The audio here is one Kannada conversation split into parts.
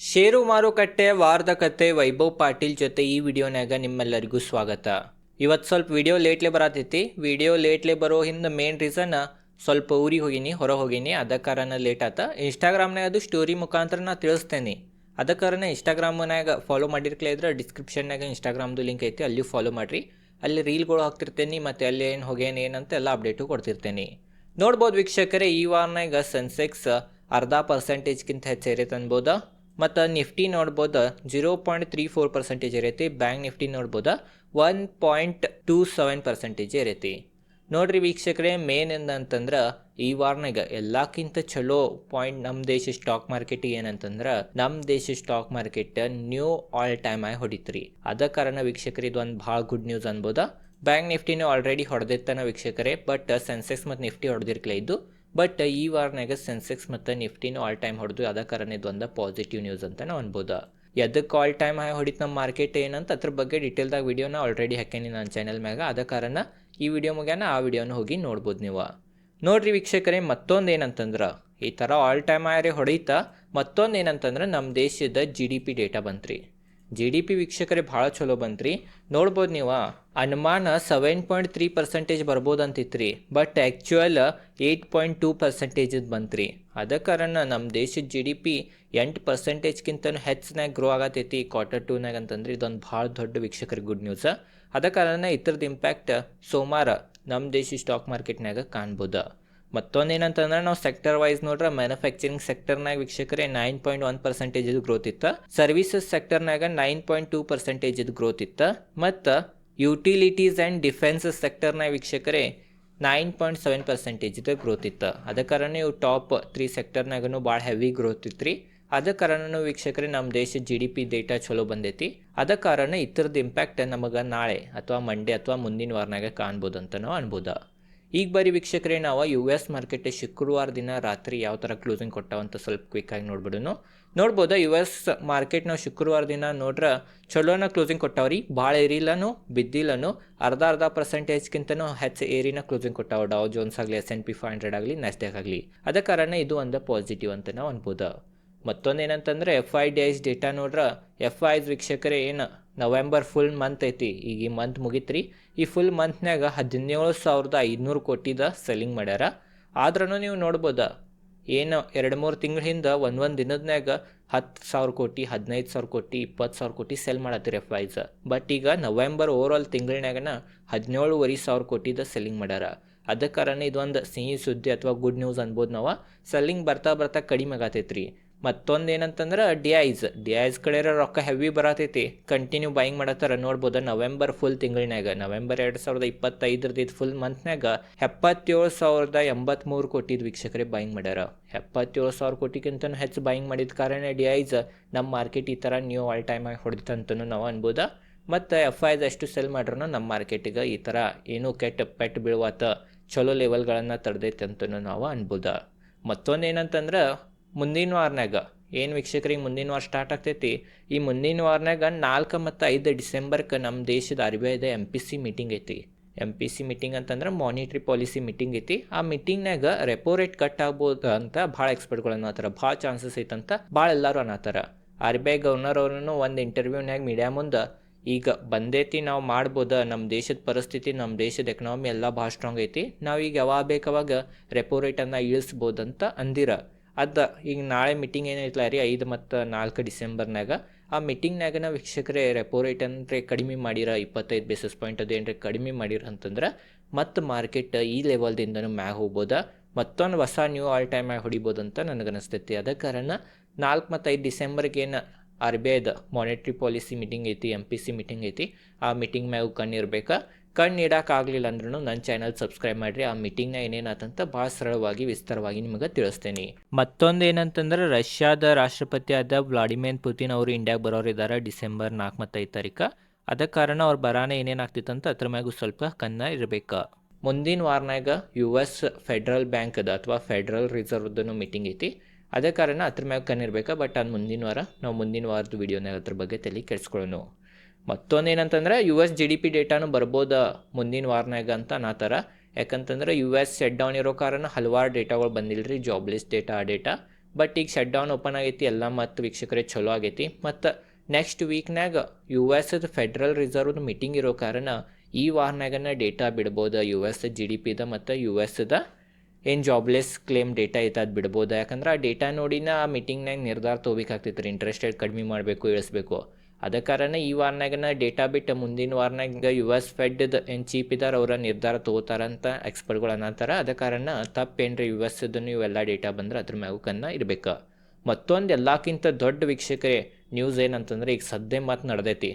ಷೇರು ಮಾರುಕಟ್ಟೆ ವಾರದ ಕತೆ ವೈಭವ್ ಪಾಟೀಲ್ ಜೊತೆ ಈ ವಿಡಿಯೋನ್ಯಾಗ ನಿಮ್ಮೆಲ್ಲರಿಗೂ ಸ್ವಾಗತ. ಇವತ್ತು ಸ್ವಲ್ಪ ವಿಡಿಯೋ ಲೇಟ್ಲೆ ಬರತೈತಿ. ವಿಡಿಯೋ ಲೇಟ್ಲೆ ಬರೋ ಹಿಂದೆ ಮೇನ್ ರೀಸನ್ ಸ್ವಲ್ಪ ಊರಿಗೆ ಹೋಗಿನಿ ಹೊರ ಹೋಗಿನಿ. ಅದ ಕಾರಣ ಲೇಟ್ ಆತ. ಇನ್ಸ್ಟಾಗ್ರಾಮ್ನಾಗ ಅದು ಸ್ಟೋರಿ ಮುಖಾಂತರ ನಾ ತಿಳಿಸ್ತೇನೆ. ಅದ ಕಾರಣ ಇನ್ಸ್ಟಾಗ್ರಾಮ್ನಾಗ ಫಾಲೋ ಮಾಡಿರ್ಕ್ಲೇ ಇದ್ರೆ ಡಿಸ್ಕ್ರಿಪ್ಷನ್ನಾಗ ಇನ್ಸ್ಟಾಗ್ರಾಮ್ದು ಲಿಂಕ್ ಐತಿ. ಅಲ್ಲಿ ಫಾಲೋ ಮಾಡಿರಿ. ಅಲ್ಲಿ ರೀಲ್ಗಳು ಹಾಕ್ತಿರ್ತೇನೆ ಮತ್ತು ಅಲ್ಲಿ ಏನು ಹೋಗೇನು ಏನಂತ ಎಲ್ಲ ಅಪ್ಡೇಟು ಕೊಡ್ತಿರ್ತೇನೆ. ನೋಡ್ಬೋದು ವೀಕ್ಷಕರೇ, ಈ ವಾರನಾಗ ಸೆನ್ಸೆಕ್ಸ್ ಅರ್ಧ ಪರ್ಸೆಂಟೇಜ್ಗಿಂತ ಹೆಚ್ಚು ಏರೈತೆ ಅನ್ಬೋದ? ಮತ್ತು ನಿಫ್ಟಿ ನೋಡ್ಬೋದು zero point three four percentage ಇರೈತಿ. Bank Nifty ನೋಡ್ಬೋದು one point two seven percentage ಇರೈತಿ. ನೋಡ್ರಿ ವೀಕ್ಷಕರೇ ಮೇನ್ ಏನಂತಂದ್ರೆ ಈ ವಾರನಾಗ ಎಲ್ಲಕ್ಕಿಂತ ಚಲೋ ಪಾಯಿಂಟ್ ನಮ್ಮ ದೇಶ ಸ್ಟಾಕ್ ಮಾರ್ಕೆಟ್ ಏನಂತಂದ್ರೆ ನಮ್ಮ ದೇಶ stock market new all time ಆಗಿ ಹೊಡಿತ್ರಿ. ಅದ ಕಾರಣ ವೀಕ್ಷಕರು, ಇದು ಒಂದು ಭಾಳ ಗುಡ್ ನ್ಯೂಸ್ ಅನ್ಬೋದ. ಬ್ಯಾಂಕ್ ನಿಫ್ಟಿನೂ ಆಲ್ರೆಡಿ ಹೊಡೆದಿತ್ತಾನ ವೀಕ್ಷಕರೇ ಬಟ್ ಸೆನ್ಸೆಕ್ಸ್ ಮತ್ತು ನಿಫ್ಟಿ ಹೊಡೆದಿರ್ಕಲೇ ಇದ್ದು ಬಟ್ ಈ ವಾರನಾಗ ಸೆನ್ಸೆಕ್ಸ್ ಮತ್ತು ನಿಫ್ಟಿನೂ ಆಲ್ ಟೈಮ್ ಹೊಡೆದು, ಅದ ಕಾರಣ ಇದೊಂದು ಪಾಸಿಟಿವ್ ನ್ಯೂಸ್ ಅಂತ ನಾವು ಅನ್ಬೋದು. ಎದಕ್ಕೆ ಆಲ್ ಟೈಮ್ ಹೊಡಿತು ನಮ್ಮ ಮಾರ್ಕೆಟ್ ಏನಂತ ಅದ್ರ ಬಗ್ಗೆ ಡೀಟೇಲ್ದಾಗ ವಿಡಿಯೋನ ಆಲ್ರೆಡಿ ಹಾಕೇನಿ ನನ್ನ ಚಾನಲ್ ಮ್ಯಾಗ. ಅದ ಕಾರಣ ಈ ವಿಡಿಯೋ ಮುಗ್ಯಾನ, ಆ ವಿಡಿಯೋನ ಹೋಗಿ ನೋಡ್ಬೋದು ನೀವು. ನೋಡ್ರಿ ವೀಕ್ಷಕರೇ, ಮತ್ತೊಂದು ಏನಂತಂದ್ರೆ, ಈ ಥರ ಆಲ್ ಟೈಮ್ ಆಯ್ರಿ ಹೊಡೀತಾ, ಮತ್ತೊಂದು ಏನಂತಂದ್ರೆ ನಮ್ಮ ದೇಶದ ಜಿ ಡಿ ಪಿ ಡೇಟಾ ಬಂತ್ರಿ. ಜಿ ಡಿ ಪಿ ವೀಕ್ಷಕರೇ ಭಾಳ ಚಲೋ ಬಂತ್ರಿ. ನೋಡ್ಬೋದು ನೀವು, ಅನುಮಾನ ಸೆವೆನ್ ಪಾಯಿಂಟ್ ತ್ರೀ ಪರ್ಸೆಂಟೇಜ್ ಬರ್ಬೋದು ಅಂತಿತ್ರಿ but actual eight point two percentage ಬಂತ್ರಿ. ಅದ ಕಾರಣ ನಮ್ಮ ದೇಶದ ಜಿ ಡಿ ಪಿ ಎಂಟು ಪರ್ಸೆಂಟೇಜ್ಗಿಂತನೂ ಹೆಚ್ಚಿನಾಗ ಗ್ರೋ ಆಗತೈತಿ ಕ್ವಾರ್ಟರ್ ಟೂನಾಗ ಅಂತಂದ್ರೆ ಇದೊಂದು ಭಾಳ ದೊಡ್ಡ ವೀಕ್ಷಕರಿಗೆ ಗುಡ್ ನ್ಯೂಸ್ ಅದ ಕಾರಣ ಇದ್ರದ್ದು ಇಂಪ್ಯಾಕ್ಟ್ ಸೋಮವಾರ ನಮ್ಮ ದೇಶ ಸ್ಟಾಕ್ ಮಾರ್ಕೆಟ್ನಾಗ ಕಾಣ್ಬೋದು. ಮತ್ತೊಂದು ಏನಂತಂದ್ರೆ ನಾವು ಸೆಕ್ಟರ್ ವೈಸ್ ನೋಡ್ರೆ ಮ್ಯಾನುಫ್ಯಾಕ್ಚರಿಂಗ್ ಸೆಕ್ಟರ್ನಾಗ ವೀಕ್ಷಕರೇ nine point one percentage growth ಇತ್ತು. Services ಸೆಕ್ಟರ್ನಾಗ nine point two percentage growth ಇತ್ತು. ಮತ್ತು ಯುಟಿಲಿಟೀಸ್ ಆ್ಯಂಡ್ ಡಿಫೆನ್ಸ್ ಸೆಕ್ಟರ್ನಾಗ ವೀಕ್ಷಕರೇ nine point seven percentage growth ಇತ್ತು. ಅದ ಕಾರಣ ಇವು ಟಾಪ್ ತ್ರೀ ಸೆಕ್ಟರ್ನಾಗೂ ಭಾಳ ಹೆವಿ ಗ್ರೋತ್ ಇತ್ತು ರೀ ಅದ ಕಾರಣನೂ ವೀಕ್ಷಕರೇ ನಮ್ಮ ದೇಶದ ಜಿ ಡಿ ಪಿ ಡೇಟಾ ಚಲೋ ಬಂದೈತಿ. ಅದ ಕಾರಣ ಇತರದ್ದು ಇಂಪ್ಯಾಕ್ಟ್ ನಮಗೆ ನಾಳೆ ಅಥವಾ ಮಂಡೇ ಅಥವಾ ಮುಂದಿನ ವಾರನಾಗ ಕಾಣ್ಬೋದು ಅಂತ ನಾವು ಅನ್ಬೋದು. ಈಗ ಬಾರಿ ವೀಕ್ಷಕರೇ, ನಾವು ಯು ಎಸ್ ಮಾರ್ಕೆಟ್ ಶುಕ್ರವಾರ ದಿನ ರಾತ್ರಿ ಯಾವ ಥರ ಕ್ಲೋಸಿಂಗ್ ಕೊಟ್ಟಾವಂತ ಸ್ವಲ್ಪ ಕ್ವಿಕ್ಕಾಗಿ ನೋಡ್ಬಿಡೋನು ನೋಡ್ಬೋದು ಯು ಎಸ್ ಮಾರ್ಕೆಟ್ ನಾವು ಶುಕ್ರವಾರ ದಿನ ನೋಡ್ರೆ ಚಲೋನ ಕ್ಲೋಸಿಂಗ್ ಕೊಟ್ಟಾವ್ರಿ. ಭಾಳ ಏರಿಲ್ಲನು, ಬಿದ್ದಿಲ್ಲನು, ಅರ್ಧ ಅರ್ಧ ಪರ್ಸೆಂಟೇಜ್ಗಿಂತನೂ ಹೆಚ್ಚು ಏರಿನ ಕ್ಲೋಸಿಂಗ್ ಕೊಟ್ಟಾವ. ಡಾವ್ ಜೋನ್ಸ್ ಆಗಲಿ S N P five hundred ಆಗಲಿ ನೆಸ್ಡ್ಯಾಕ್ ಆಗಲಿ. ಅದ ಕಾರಣ ಇದು ಒಂದು ಪಾಸಿಟಿವ್ ಅಂತ ನಾವು ಅನ್ಬೋದು. ಮತ್ತೊಂದು ಏನಂತಂದ್ರೆ F I D Is data ನೋಡ್ರೆ ಎಫ್ ಐಸ್ ವೀಕ್ಷಕರೇ ಏನು ನವೆಂಬರ್ ಫುಲ್ ಮಂತ್ ಐತಿ. ಈಗ ಈ ಮಂತ್ ಮುಗಿತ್ರಿ. ಈ ಫುಲ್ ಮಂತ್ನಾಗ ಹದಿನೇಳು ಸಾವಿರದ ಐದುನೂರು ಕೋಟಿದ ಸೆಲ್ಲಿಂಗ್ ಮಾಡ್ಯಾರ. ಆದ್ರೂ ನೀವು ನೋಡ್ಬೋದ, ಏನು ಎರಡು ಮೂರು ತಿಂಗಳ ಹಿಂದೆ ಒಂದು ಒಂದು ದಿನದ್ನ್ಯಾಗ ಹತ್ತು ಸಾವಿರ ಕೋಟಿ, ಹದಿನೈದು ಸಾವಿರ ಕೋಟಿ, ಇಪ್ಪತ್ತು ಸಾವಿರ ಕೋಟಿ ಸೆಲ್ ಮಾಡತ್ತೀರಿ ಎಫ್ ಐಸ್ ಬಟ್ ಈಗ ನವೆಂಬರ್ ಓವರ್ ಆಲ್ ತಿಂಗಳನ್ಯಾಗನ ಹದಿನೇಳುವರೆ ಸಾವಿರ ಕೋಟಿದ ಸೆಲ್ಲಿಂಗ್ ಮಾಡ್ಯಾರ. ಅದ ಕಾರಣ ಇದೊಂದು ಸಿಹಿ ಸುದ್ದಿ ಅಥವಾ ಗುಡ್ ನ್ಯೂಸ್ ಅನ್ಬೋದು ನಾವು. ಸೆಲ್ಲಿಂಗ್ ಬರ್ತಾ ಬರ್ತಾ ಕಡಿಮೆ ಆಗತೈತ್ರಿ. ಮತ್ತೊಂದು ಏನಂತಂದ್ರೆ ಡಿ ಐಸ್ ಡಿ ಐಸ್ ಕಡೆ ರೊಕ್ಕ ಹೆವಿ ಬರತೈತಿ. ಕಂಟಿನ್ಯೂ ಬೈಯಿಂಗ್ ಮಾಡತ್ತಾರ. ನೋಡ್ಬೋದು ನವೆಂಬರ್ ಫುಲ್ ತಿಂಗಳಿನಾಗ ನವೆಂಬರ್ ಎರಡು ಸಾವಿರದ ಇಪ್ಪತ್ತೈದರದ್ದು ಇದು ಫುಲ್ ಮಂತ್ನಾಗ ಎಪ್ಪತ್ತೇಳು ಸಾವಿರದ ಎಂಬತ್ತ್ಮೂರು ಕೋಟಿದ ವೀಕ್ಷಕರೇ ಬೈಯಿಂಗ್ ಮಾಡ್ಯಾರ. ಎಪ್ಪತ್ತೇಳು ಸಾವಿರ ಕೋಟಿಗಿಂತನೂ ಹೆಚ್ಚು ಬೈಯಿಂಗ್ ಮಾಡಿದ ಕಾರಣ ಡಿ ಐಸ್ ನಮ್ಮ ಮಾರ್ಕೆಟ್ ಈ ಥರ ನ್ಯೂ ಆಲ್ ಟೈಮ್ ಆಗಿ ಹೊಡೆದಂತನೂ ನಾವು ಅನ್ಬೋದ. ಮತ್ತು ಎಫ್ ಐಸ್ ಅಷ್ಟು ಸೆಲ್ ಮಾಡ್ರೂ ನಮ್ಮ ಮಾರ್ಕೆಟಿಗೆ ಈ ಥರ ಏನೂ ಕೆಟ್ಟ ಪೆಟ್ಟು ಬೀಳುವಾತ ಚಲೋ ಲೆವೆಲ್ಗಳನ್ನು ತಡೆದೈತೆ ಅಂತಲೂ ನಾವು ಅನ್ಬೋದ. ಮತ್ತೊಂದು ಏನಂತಂದ್ರೆ ಮುಂದಿನ ವಾರನಾಗ ಏನು ವೀಕ್ಷಕರಿಗೆ ಮುಂದಿನ ವಾರ ಸ್ಟಾರ್ಟ್ ಆಗ್ತೈತಿ? ಈ ಮುಂದಿನ ವಾರನಾಗ ನಾಲ್ಕು ಮತ್ತು ಐದು ಡಿಸೆಂಬರ್ಗೆ ನಮ್ಮ ದೇಶದ ಆರ್ ಬಿ ಐದ ಎಂ ಪಿ ಸಿ ಮೀಟಿಂಗ್ ಐತಿ. ಎಂ ಪಿ ಸಿ ಮೀಟಿಂಗ್ ಅಂತಂದ್ರೆ ಮಾನಿಟ್ರಿ ಪಾಲಿಸಿ ಮೀಟಿಂಗ್ ಐತಿ. ಆ ಮೀಟಿಂಗ್ನಾಗ ರೆಪೋ ರೇಟ್ ಕಟ್ ಆಗ್ಬೋದು ಅಂತ ಭಾಳ ಎಕ್ಸ್ಪರ್ಟ್ಗಳು ಅನ್ನತ್ತಾರ. ಭಾಳ ಚಾನ್ಸಸ್ ಐತಂತ ಭಾಳ ಎಲ್ಲರೂ ಅನ್ನತ್ತಾರ. ಆರ್ ಬಿ ಐ ಗವರ್ನರ್ ಅವ್ರೂ ಒಂದು ಇಂಟರ್ವ್ಯೂನ್ಯಾಗ ಮೀಡಿಯಾ ಮುಂದೆ, ಈಗ ಬಂದೈತಿ ನಾವು ಮಾಡ್ಬೋದ? ನಮ್ಮ ದೇಶದ ಪರಿಸ್ಥಿತಿ ನಮ್ಮ ದೇಶದ ಎಕನಾಮಿ ಎಲ್ಲ ಭಾಳ ಸ್ಟ್ರಾಂಗ್ ಐತಿ. ನಾವು ಈಗ ಯಾವಾಗ ಬೇಕಾವಾಗ ರೆಪೋ ರೇಟನ್ನು ಇಳಿಸ್ಬೋದಂತ ಅಂದಿರ. ಅದ, ಈಗ ನಾಳೆ ಮೀಟಿಂಗ್ ಏನೈತಲ್ಲ ರೀ, ಐದು ಮತ್ತು ನಾಲ್ಕು ಡಿಸೆಂಬರ್ನಾಗ. ಆ ಮೀಟಿಂಗ್ನಾಗನ ವೀಕ್ಷಕರೇ ರೆಪೋ ರೇಟ್ ಅಂದರೆ ಕಡಿಮೆ ಮಾಡಿರ, ಇಪ್ಪತ್ತೈದು ಬೇಸಿಸ್ ಪಾಯಿಂಟ್ ಅದು ಏನರ ಕಡಿಮೆ ಮಾಡಿರ ಅಂತಂದ್ರೆ, ಮತ್ತು ಮಾರ್ಕೆಟ್ ಈ ಲೆವೆಲ್ದಿಂದನೂ ಮ್ಯಾಗ ಹೋಗ್ಬೋದ, ಮತ್ತೊಂದು ಹೊಸ ನ್ಯೂ ಆಲ್ ಟೈಮ್ ಆಗಿ ಹೊಡಿಬೋದು ಅಂತ ನನಗೆ ಅನಿಸ್ತೈತಿ ಅದ ಕಾರಣ ನಾಲ್ಕು ಮತ್ತು ಐದು ಡಿಸೆಂಬರ್ಗೆ ಏನು ಆರ್ ಬಿ ಐದ ಮಾನಿಟ್ರಿ ಪಾಲಿಸಿ ಮೀಟಿಂಗ್ ಐತಿ ಎಂ ಪಿ ಸಿ ಮೀಟಿಂಗ್ ಐತಿ, ಆ ಮೀಟಿಂಗ್ ಮ್ಯಾಗ ಕಣ್ಣು ಇರ್ಬೇಕಾ ಕಣ್ಣು ಇಡೋಕ್ಕಾಗಲಿಲ್ಲ ಅಂದ್ರೂ ನನ್ನ ಚಾನಲ್ ಸಬ್ಸ್ಕ್ರೈಬ್ ಮಾಡಿರಿ, ಆ ಮೀಟಿಂಗ್ನ ಏನೇನಾತಂತ ಭಾಳ ಸರಳವಾಗಿ, ವಿಸ್ತಾರವಾಗಿ ನಿಮಗೆ ತಿಳಿಸ್ತೇನೆ. ಮತ್ತೊಂದು ಏನಂತಂದ್ರೆ, ರಷ್ಯಾದ ರಾಷ್ಟ್ರಪತಿ ಆದ ವ್ಲಾಡಿಮಿರ್ ಪುತಿನ್ ಅವರು ಇಂಡಿಯಾಗೆ ಬರೋರಿದ್ದಾರೆ ಡಿಸೆಂಬರ್ ನಾಲ್ಕು ಮತ್ತು ಐದು ತಾರೀಕು. ಅದ ಕಾರಣ ಅವ್ರ ಬರಾನ ಏನೇನಾಗ್ತಿತ್ತಂತ ಅದ್ರ ಮ್ಯಾಗೂ ಸ್ವಲ್ಪ ಕನ್ನ ಇರಬೇಕು. ಮುಂದಿನ ವಾರನಾಗ ಯು ಎಸ್ ಫೆಡ್ರಲ್ ಬ್ಯಾಂಕದ ಅಥವಾ ಫೆಡ್ರಲ್ ರಿಸರ್ವ್ದನು ಮೀಟಿಂಗ್ ಐತಿ. ಅದೇ ಕಾರಣ ಅದ್ರ ಮ್ಯಾಗ ಕಣ್ಣಿರ್ಬೇಕು, ಬಟ್ ಅದು ಮುಂದಿನ ವಾರ, ನಾವು ಮುಂದಿನ ವಾರದ ವೀಡಿಯೋನಾಗ ಅದ್ರ ಬಗ್ಗೆ ತಲೆ ಕೆಡಿಸ್ಕೊಳ್ಳೋಣ ಮತ್ತೊಂದು ಏನಂತಂದ್ರೆ U S G D P ಡೇಟಾನು ಬರ್ಬೋದ ಮುಂದಿನ ವಾರನಾಗ ಅಂತ ಅನ್ನತ್ತಾರ ಯಾಕಂತಂದ್ರೆ ಯು ಎಸ್ ಶೆಟ್ ಡೌನ್ ಇರೋ ಕಾರಣ ಹಲವಾರು ಡೇಟಾಗಳು ಬಂದಿಲ್ಲ ರೀ ಜಾಬ್ಲೆಸ್ ಡೇಟಾ ಆ ಡೇಟಾ ಬಟ್ ಈಗ ಶಟ್ ಡೌನ್ ಓಪನ್ ಆಗೈತಿ, ಎಲ್ಲ ಮತ್ತು ವೀಕ್ಷಕರೇ ಚಲೋ ಆಗೈತಿ. ಮತ್ತು ನೆಕ್ಸ್ಟ್ ವೀಕ್ನಾಗ ಯು ಎಸ್ದ ಫೆಡ್ರಲ್ ರಿಸರ್ವ್ದು ಮೀಟಿಂಗ್ ಇರೋ ಕಾರಣ ಈ ವಾರನಾಗನ ಡೇಟಾ ಬಿಡ್ಬೋದು ಯು ಎಸ್ ಜಿ ಡಿ ಪಿದ ಮತ್ತು ಯು ಎಸ್ದ ಏನು ಜಾಬ್ಲೆಸ್ ಕ್ಲೇಮ್ ಡೇಟಾ ಐತೆ ಅದು ಬಿಡ್ಬೋದು. ಯಾಕಂದ್ರೆ ಆ ಡೇಟಾ ನೋಡಿನ ಆ ಮೀಟಿಂಗ್ನಾಗ ನಿರ್ಧಾರ ತೊಗೋಬೇಕಾಗ್ತೈತೆ ರೀ ಇಂಟ್ರೆಸ್ಟ್ ರೇಟ್ ಕಡಿಮೆ ಮಾಡಬೇಕು ಇಳಿಸ್ಬೇಕು ಅದ ಕಾರಣ ಈ ವಾರನಾಗನ ಡೇಟಾ ಬಿಟ್ಟು ಮುಂದಿನ ವಾರನಾಗ ಯು ಎಸ್ ಫೆಡ್ದು ಏನು ಚೀಪ್ ಇದ್ದಾರೆ ಅವರ ನಿರ್ಧಾರ ತೊಗೋತಾರಂತ ಎಕ್ಸ್ಪರ್ಟ್ಗಳು ಅನ್ನತಾರ. ಅದ ಕಾರಣ ತಪ್ಪೇನ್ರಿ ಯು ಎಸ್ ಇವೆಲ್ಲ ಡೇಟಾ ಬಂದ್ರೆ ಅದ್ರ ಮ್ಯಾಗೂ ಕನ್ನ ಇರ್ಬೇಕು. ಮತ್ತೊಂದು ಎಲ್ಲಕ್ಕಿಂತ ದೊಡ್ಡ ವೀಕ್ಷಕರೇ ನ್ಯೂಸ್ ಏನಂತಂದ್ರೆ ಈಗ ಸದ್ಯ ಮಾತು ನಡೆದೈತಿ.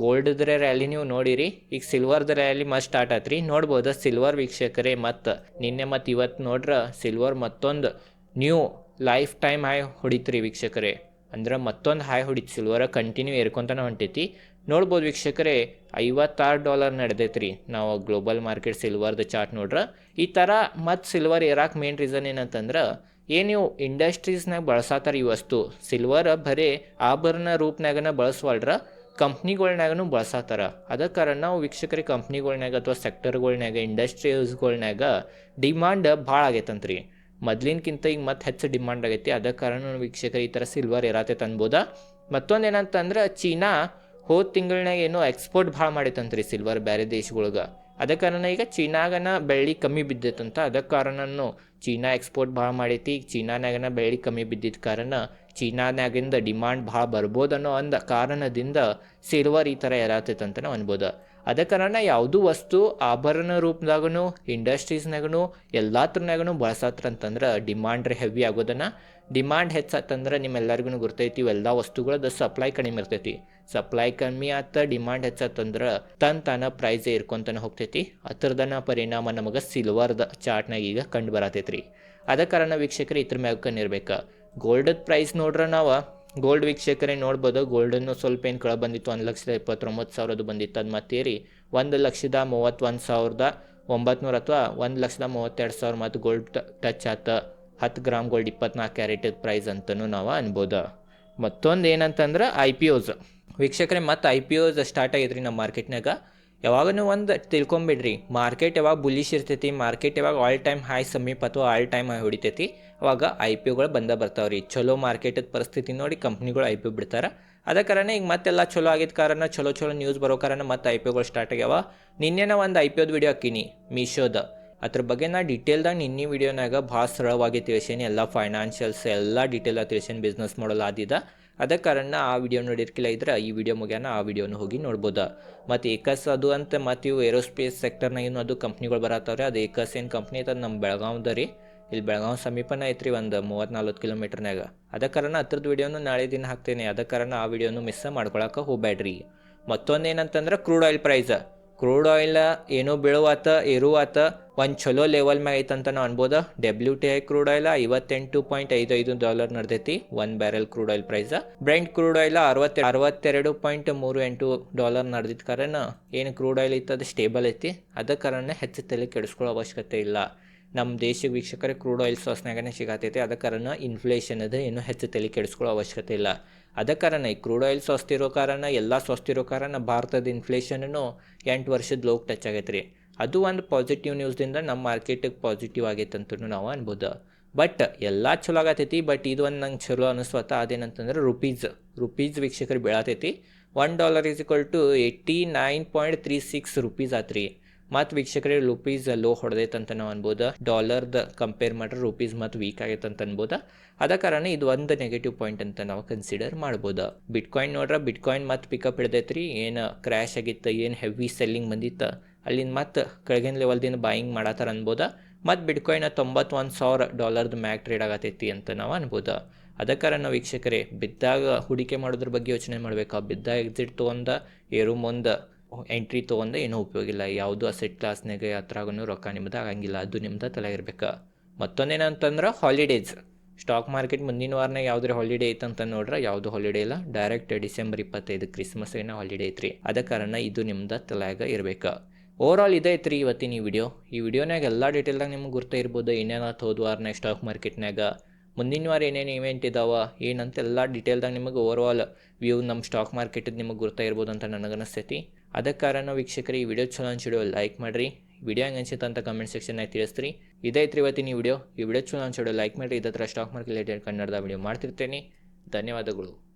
ಗೋಲ್ಡ್ದ್ರ ರ್ಯಾಲಿ ನೀವು ನೋಡಿರಿ, ಈಗ ಸಿಲ್ವರ್ದ ರ್ಯಾಲಿ ಮತ್ತೆ ಸ್ಟಾರ್ಟ್ ಆತ್ರಿ. ನೋಡ್ಬೋದು ಸಿಲ್ವರ್ ವೀಕ್ಷಕರೇ ಮತ್ತು ನಿನ್ನೆ ಮತ್ತು ಇವತ್ತು ನೋಡ್ರ ಸಿಲ್ವರ್ ಮತ್ತೊಂದು ನ್ಯೂ ಲೈಫ್ ಟೈಮ್ ಹೈ ಹೊಡಿತ್ರಿ ವೀಕ್ಷಕರೇ. ಅಂದ್ರೆ ಮತ್ತೊಂದು ಹಾಯ್ ಹೊಡಿತು ಸಿಲ್ವರ ಕಂಟಿನ್ಯೂ ಏರ್ಕೊಂತಾನೆ ಹೊಂಟೈತಿ. ನೋಡ್ಬೋದು ವೀಕ್ಷಕರೇ, ಐವತ್ತಾರು ಡಾಲರ್ ನಡೆದೈತ್ರಿ. ನಾವು ಗ್ಲೋಬಲ್ ಮಾರ್ಕೆಟ್ ಸಿಲ್ವರ್ದ ಚಾರ್ಟ್ ನೋಡ್ರ. ಈ ಥರ ಮತ್ತು ಸಿಲ್ವರ್ ಏರಾಕೆ ಮೇನ್ ರೀಸನ್ ಏನಂತಂದ್ರೆ ಏನು ಇಂಡಸ್ಟ್ರೀಸ್ನಾಗ ಬಳಸಾತಾರ ಈ ವಸ್ತು. ಸಿಲ್ವರ್ ಬರೀ ಆಭರಣ ರೂಪನಾಗನ ಬಳಸ್ವಲ್ರ ಕಂಪ್ನಿಗಳ್ನಾಗೂ ಬಳಸಾತಾರ. ಅದ ಕಾರಣ ನಾವು ವೀಕ್ಷಕರಿಗೆ ಕಂಪ್ನಿಗಳ್ನಾಗ ಅಥವಾ ಸೆಕ್ಟರ್ಗಳ್ನಾಗ ಇಂಡಸ್ಟ್ರೀಸ್ಗಳ್ನಾಗ ಡಿಮಾಂಡ್ ಭಾಳ ಆಗೈತಂತ್ರಿ. ಮೊದ್ಲಿನ್ಕಿಂತ ಈಗ ಮತ್ತೆ ಹೆಚ್ಚು ಡಿಮಾಂಡ್ ಆಗೈತಿ. ಅದ ಕಾರಣ ವೀಕ್ಷಕರು ಈ ಥರ ಸಿಲ್ವರ್ ಇರತ್ತೆ ಅನ್ಬೋದ ಮತ್ತೊಂದು ಏನಂತಂದ್ರೆ ಚೀನಾ ಹೋದ ತಿಂಗಳನ್ಯಾಗ ಏನೋ ಎಕ್ಸ್ಪೋರ್ಟ್ ಭಾಳ ಮಾಡೈತಂತ್ರಿ ಸಿಲ್ವರ್ ಬೇರೆ ದೇಶಗಳ್ಗೆ. ಅದ ಕಾರಣ ಈಗ ಚೀನಾಗನ ಬೆಳ್ಳಿ ಕಮ್ಮಿ ಬಿದ್ದೈತಂತ. ಅದ ಕಾರಣನು ಚೀನಾ ಎಕ್ಸ್ಪೋರ್ಟ್ ಭಾಳ ಮಾಡೈತಿ. ಈಗ ಚೀನಾನಾಗನ ಬೆಳ್ಳಿ ಕಮ್ಮಿ ಬಿದ್ದಿದ್ದ ಕಾರಣ ಚೀನಾನಾಗಿಂದ ಡಿಮಾಂಡ್ ಭಾಳ ಬರ್ಬೋದು ಅನ್ನೋ ಒಂದು ಕಾರಣದಿಂದ ಸಿಲ್ವರ್ ಈ ಥರ ಇರತೈತಂತ ನಾವು ಅನ್ಬೋದು. ಅದ ಕಾರಣ ಯಾವುದೂ ವಸ್ತು ಆಭರಣ ರೂಪದಾಗೂ ಇಂಡಸ್ಟ್ರೀಸ್ನಾಗೂ ಎಲ್ಲತ್ರನಾಗೂ ಬಳಸತ್ರ ಅಂತಂದ್ರೆ ಡಿಮಾಂಡ್ ಹೆವಿ ಆಗೋದನ್ನ. ಡಿಮಾಂಡ್ ಹೆಚ್ಚಾತಂದ್ರೆ ನಿಮ್ಮೆಲ್ಲರಿಗೂ ಗುರ್ತೈತಿ ಇವೆಲ್ಲ ವಸ್ತುಗಳದ್ದು ಸಪ್ಲೈ ಕಡಿಮೆ ಇರ್ತೈತಿ. ಸಪ್ಲೈ ಕಮ್ಮಿ ಆತ ಡಿಮಾಂಡ್ ಹೆಚ್ಚಾತಂದ್ರೆ ತನ್ ತಾನ ಪ್ರೈಸ್ ಇರ್ಕೊಂತನ ಹೋಗ್ತೈತಿ. ಅದರದನ ಪರಿಣಾಮ ನಮಗೆ ಸಿಲ್ವರ್ದ ಚಾರ್ಟ್ನಾಗ ಈಗ ಕಂಡು ಬರತೈತ್ರಿ. ಅದ ಕಾರಣ ವೀಕ್ಷಕರು ಇದ್ರ ಮ್ಯಾಗ ಇರ್ಬೇಕು ಗೋಲ್ಡದ ಪ್ರೈಸ್ ನೋಡ್ರೆ ನಾವು? ಗೋಲ್ಡ್ ವೀಕ್ಷಕರೇ ನೋಡ್ಬೋದು ಗೋಲ್ಡನ್ನು ಸ್ವಲ್ಪ ಏನು ಕೆಳ ಬಂದಿತ್ತು? ಒಂದು ಲಕ್ಷದ ಇಪ್ಪತ್ತೊಂಬತ್ತು ಸಾವಿರದ್ದು ಬಂದಿತ್ತು. ಅದು ಮತ್ತೇರಿ, ಒಂದು ಲಕ್ಷದ ಮೂವತ್ತೊಂದು ಸಾವಿರದ ಒಂಬತ್ನೂರು ಅಥವಾ ಒಂದು ಲಕ್ಷದ ಮೂವತ್ತೆರಡು ಸಾವಿರ ಮತ್ತು ಗೋಲ್ಡ್ ಟಚ್ ಆತ ಹತ್ತು ಗ್ರಾಮ್ ಗೋಲ್ಡ್ ಇಪ್ಪತ್ನಾಲ್ಕು ಕ್ಯಾರೆಟದ ಪ್ರೈಸ್ ಅಂತಲೂ ನಾವು ಅನ್ಬೋದು. ಮತ್ತೊಂದು ಏನಂತಂದ್ರೆ ಐ ಪಿ ಓಸ್ ವೀಕ್ಷಕರೇ, ಮತ್ತು ಐ ಪಿ ಓಸ್ ಸ್ಟಾರ್ಟ್ ಆಗಿದ್ರಿ ನಮ್ಮ ಮಾರ್ಕೆಟ್ನಾಗ ಯಾವಾಗನೂ ಒಂದು ತಿಳ್ಕೊಂಬಿಡ್ರಿ ಮಾರ್ಕೆಟ್ ಯಾವಾಗ ಬುಲಿಶ್ ಇರ್ತೈತಿ ಮಾರ್ಕೆಟ್ ಯಾವಾಗ ಆಲ್ ಟೈಮ್ ಹೈ ಸಮೀಪ ಅಥವಾ ಆಲ್ ಟೈಮ್ ಹೈ ಹೊಡಿತೈತಿ, ಅವಾಗ ಐ ಪಿ ಒಗಳು ಬಂದ ಬರ್ತಾವ್ರಿ. ಚಲೋ ಮಾರ್ಕೆಟದ ಪರಿಸ್ಥಿತಿ ನೋಡಿ ಕಂಪ್ನಿಗಳು ಐ ಪಿ ಬಿಡ್ತಾರೆ. ಅದ ಕಾರಣ ಈಗ ಮತ್ತೆಲ್ಲ ಚಲೋ ಆಗಿದ್ದ ಕಾರಣ, ಚಲೋ ಚಲೋ ನ್ಯೂಸ್ ಬರೋ ಕಾರಣ ಮತ್ತೆ ಐ ಪಿ ಒಗಳು ಸ್ಟಾರ್ಟ್ ಆಗ್ಯಾವ. ನಿನ್ನೆನ ಒಂದು ಐ ಪಿ ಒದ ವಿಡಿಯೋ ಹಾಕಿನಿ ಮೀಶೋದ ಅದ್ರ ಬಗ್ಗೆ ನಾ ಡೀಟೇಲ್ದಾಗ ನಿನ್ನೆ ವಿಡಿಯೋನಾಗ ಭಾಳ ಸರಳವಾಗಿ ತಿಳಿಸೇನಿ. ಎಲ್ಲ ಫೈನಾನ್ಷಿಯಲ್ಸ್ ಎಲ್ಲ ಆಗಿ ತಿಳಿಸೇನಿ ಬಿಸ್ನೆಸ್ ಮಾಡಲ್ ಆದಿದ ಅದ ಕಾರಣ ಆ ವಿಡಿಯೋ ನೋಡಿರ್ಕಿಲ್ಲ ಇದ್ರೆ ಈ ವಿಡಿಯೋ ಮುಗ್ಯಾನ, ಆ ವಿಡಿಯೋನು ಹೋಗಿ ನೋಡ್ಬೋದು. ಮತ್ತು ಏಕಸ್ ಅದು ಅಂತ ಮತ್ತು ಇವು ಏರೋಸ್ಪೇಸ್ ಸೆಕ್ಟರ್ನ ಏನು ಅದು ಕಂಪ್ನಿಗಳು ಬರತ್ತವ್ರೆ ಅದು ಏಕಸ್ ಏನು ಕಂಪ್ನಿ ಐತೆ ನಮ್ಮ ಬೆಳಗಾವ್ದ ರೀ. ಇಲ್ಲಿ ಬೆಳಗಾವ್ ಸಮೀಪನೇ ಐತ್ರಿ ಒಂದು ಮೂವತ್ತು ನಲ್ವತ್ತು ಕಿಲೋಮೀಟರ್ನಾಗ ಅದ ಕಾರಣ ಹತ್ರದ ವಿಡಿಯೋನು ನಾಳೆ ದಿನ ಹಾಕ್ತೇನೆ. ಅದ ಕಾರಣ ಆ ವಿಡಿಯೋನು ಮಿಸ್ ಮಾಡ್ಕೊಳಕ್ಕೆ ಹೋಗ್ಬೇಡ್ರಿ ಮತ್ತೊಂದು ಏನಂತಂದ್ರೆ crude oil price crude oil ಏನೋ ಬೀಳುವಾತ, ಏರುವಾತ, ಒಂದು ಚಲೋ ಲೆವೆಲ್ ಮ್ಯಾಗ ಐತಂತ ನಾವು ಅನ್ಬೋದು? W T I crude oil ಐವತ್ತೆಂಟು ಪಾಯಿಂಟ್ ಐದು ಐದು ಡಾಲರ್ ನಡೆದೈತಿ, ಒಂದು barrel crude oil price Brent crude oil ಅರವತ್ತೆ, ಅರವತ್ತೆರಡು ಪಾಯಿಂಟ್ ಮೂರು ಎಂಟು ಡಾಲರ್ ನಡೆದಿದ್ದ ಕಾರಣ ಏನು ಕ್ರೂಡ್ ಆಯಿಲ್ ಇತ್ತು ಅದು ಸ್ಟೇಬಲ್ ಐತಿ, ಅದ ಕಾರಣ ಹೆಚ್ಚು ತಲೆ ಕೆಡಿಸ್ಕೊಳ್ಳೋ ಅವಶ್ಯಕತೆ ಇಲ್ಲ. ನಮ್ಮ ದೇಶ ವೀಕ್ಷಕರೇ ಕ್ರೂಡ್ ಆಯಿಲ್ ಸಾಸ್ನಾಗನೇ ಸಿಗತೈತಿ. ಅದ ಕಾರಣ ಇನ್ಫ್ಲೇಷನ್ ಅದು, ಏನು ಹೆಚ್ಚು ತಲೆ ಕೆಡಿಸ್ಕೊಳ್ಳೋ ಅವಶ್ಯಕತೆ ಇಲ್ಲ. ಅದ ಕಾರಣ ಈ ಕ್ರೂಡ್ ಆಯಿಲ್ ಸ್ವಸ್ತಿರೋ ಕಾರಣ, ಎಲ್ಲ ಸ್ವಸ್ತಿರೋ ಕಾರಣ ಭಾರತದ ಇನ್ಫ್ಲೇಷನ್ನು ಎಂಟು ವರ್ಷದ ಲೋಕ್ ಟಚ್ ಆಗೈತೆ ರೀ ಅದು ಒಂದು ಪಾಸಿಟಿವ್ ನ್ಯೂಸ್ದಿಂದ ನಮ್ಮ ಮಾರ್ಕೆಟಿಗೆ ಪಾಸಿಟಿವ್ ಆಗೈತೆ ಅಂತಲೂ ನಾವು ಅನ್ಬೋದು. ಬಟ್ ಎಲ್ಲ ಚಲೋ ಆಗತೈತಿ ಬಟ್ ಇದು ಒಂದು ನಂಗೆ ಚಲೋ ಅನಿಸ್ವತ್ತ ಅದೇನಂತಂದ್ರೆ ರುಪೀಸ್ ರುಪೀಸ್ ವೀಕ್ಷಕರು ಬೀಳತೈತಿ. One dollar is equal to eighty nine point three six rupees ಆತ್ರಿ. ಮತ್ತು ವೀಕ್ಷಕರೇ ರುಪೀಸ್ ಲೋ ಹೊಡೆದೈತೆ ಅಂತ ನಾವು ಅನ್ಬೋದು. ಡಾಲರ್ದ ಕಂಪೇರ್ ಮಾಡ್ರೆ ರುಪೀಸ್ ಮತ್ತು ವೀಕ್ ಆಗೈತೆ ಅಂತ ಅನ್ಬೋದು. ಅದ ಕಾರಣ ಇದು ಒಂದು ನೆಗೆಟಿವ್ ಪಾಯಿಂಟ್ ಅಂತ ನಾವು ಕನ್ಸಿಡರ್ ಮಾಡ್ಬೋದು. ಬಿಟ್ಕಾಯಿನ್ ನೋಡ್ರೆ ಬಿಟ್ಕಾಯಿನ್ ಮತ್ತು ಪಿಕಪ್ ಹಿಡ್ದೈತ್ರಿ. ಏನು ಕ್ರ್ಯಾಶ್ ಆಗಿತ್ತು, ಏನು ಹೆವಿ ಸೆಲ್ಲಿಂಗ್ ಬಂದಿತ್ತು, ಅಲ್ಲಿಂದ ಮತ್ತು ಕೆಳಗಿನ ಲೆವೆಲ್ದಿಂದ ಬಾಯಿಂಗ್ ಮಾಡತ್ತಾರ ಅನ್ಬೋದ. ಮತ್ತು ಬಿಟ್ಕಾಯಿನ್ ತೊಂಬತ್ತೊಂದು ಸಾವಿರ ಡಾಲರ್ದು ಮ್ಯಾಕ್ ಟ್ರೇಡ್ ಆಗತೈತಿ ಅಂತ ನಾವು ಅನ್ಬೋದು. ಅದ ಕಾರಣ ವೀಕ್ಷಕರೇ, ಬಿದ್ದಾಗ ಹೂಡಿಕೆ ಮಾಡೋದ್ರ ಬಗ್ಗೆ ಯೋಚನೆ ಮಾಡಬೇಕು. ಬಿದ್ದಾಗ ಎಕ್ಸಿಟ್ ತೊಗೊಂಡ, ಏರು ಮುಂದೆ ಎಂಟ್ರಿ ತೊಗೊಂಡು, ಏನೂ ಉಪಯೋಗ ಇಲ್ಲ. ಯಾವುದು ಅಸೆಟ್ ಕ್ಲಾಸ್ನಾಗ ಯಾತ್ರಾಗೂ ರೊಕ್ಕ ನಿಮ್ದು ಆಗಂಗಿಲ್ಲ. ಅದು ನಿಮ್ದು ತಲೆ ಇರ್ಬೇಕು ಮತ್ತೊಂದೇನಂತಂದ್ರೆ ಹಾಲಿಡೇಸ್ ಸ್ಟಾಕ್ ಮಾರ್ಕೆಟ್ ಮುಂದಿನ ವಾರನಾಗ ಯಾವ್ದ್ರೆ ಹಾಲಿಡೇ ಐತಂತ ನೋಡ್ರೆ, ಯಾವುದು ಹಾಲಿಡೇ ಇಲ್ಲ. ಡೈರೆಕ್ಟ್ ಡಿಸೆಂಬರ್ ಇಪ್ಪತ್ತೈದು ಕ್ರಿಸ್ಮಸ್ ಏನೋ ಹಾಲಿಡೇ ಐತ್ರಿ. ಅದ ಕಾರಣ ಇದು ನಿಮ್ದು ತಲೆಯಾಗ ಇರ್ಬೇಕು. ಓವರ್ ಆಲ್ ಇದೇ ಐತ್ರಿ ಇವತ್ತಿನ ಈ ವಿಡಿಯೋ ಈ ವಿಡಿಯೋನಾಗ ಎಲ್ಲ ಡೀಟೇಲ್ದಾಗ ನಿಮ್ಗೆ ಗುರ್ತ ಇರ್ಬೋದು. ಏನೇನಾಯ್ತು ಹೋದ ವಾರನಾಗ ಸ್ಟಾಕ್ ಮಾರ್ಕೆಟ್ನಾಗ ಮುಂದಿನ ವಾರ ಏನೇನು ಇವೆಂಟ್ ಇದಾವೆ, ಏನಂತ ಎಲ್ಲ ಡೀಟೇಲ್ದಾಗ ನಿಮಗೆ ಓವರ್ ಆಲ್ ವ್ಯೂ ನಮ್ಮ ಸ್ಟಾಕ್ ಮಾರ್ಕೆಟದ್ದು ನಿಮಗೆ ಗುರ್ತಾ ಇರ್ಬೋದು ಅಂತ ನನಗನ್ನಿಸ್ತೈತಿ ಅದಕ್ಕೆ ಕಾರಣ ವೀಕ್ಷಕರು, ಈ ವಿಡಿಯೋ ಚಲೋ ಅನ್ಸಿಡಿಯೋ ಲೈಕ್ ಮಾಡಿರಿ. ವಿಡಿಯೋ ಹೆಂಗೆ ಅನ್ಸಿತ್ತು ಅಂತ ಕಮೆಂಟ್ ಸೆಕ್ಷನ್ನಾಗ ತಿಳಿಸ್ರಿ. ಇದೈತ್ರಿ ಇವತ್ತಿನ ಈ ವಿಡಿಯೋ. ಈ ವಿಡಿಯೋ ಚಲೋ ಅನ್ಸೋಡು ಲೈಕ್ ಮಾಡಿರಿ. ಇದರ ಸ್ಟಾಕ್ ಮಾರ್ಕೆಟ್ ರಿಲೇಟೆಡ್ ಕನ್ನಡದ ವಿಡಿಯೋ ಮಾಡ್ತಿರ್ತೇನೆ. ಧನ್ಯವಾದಗಳು.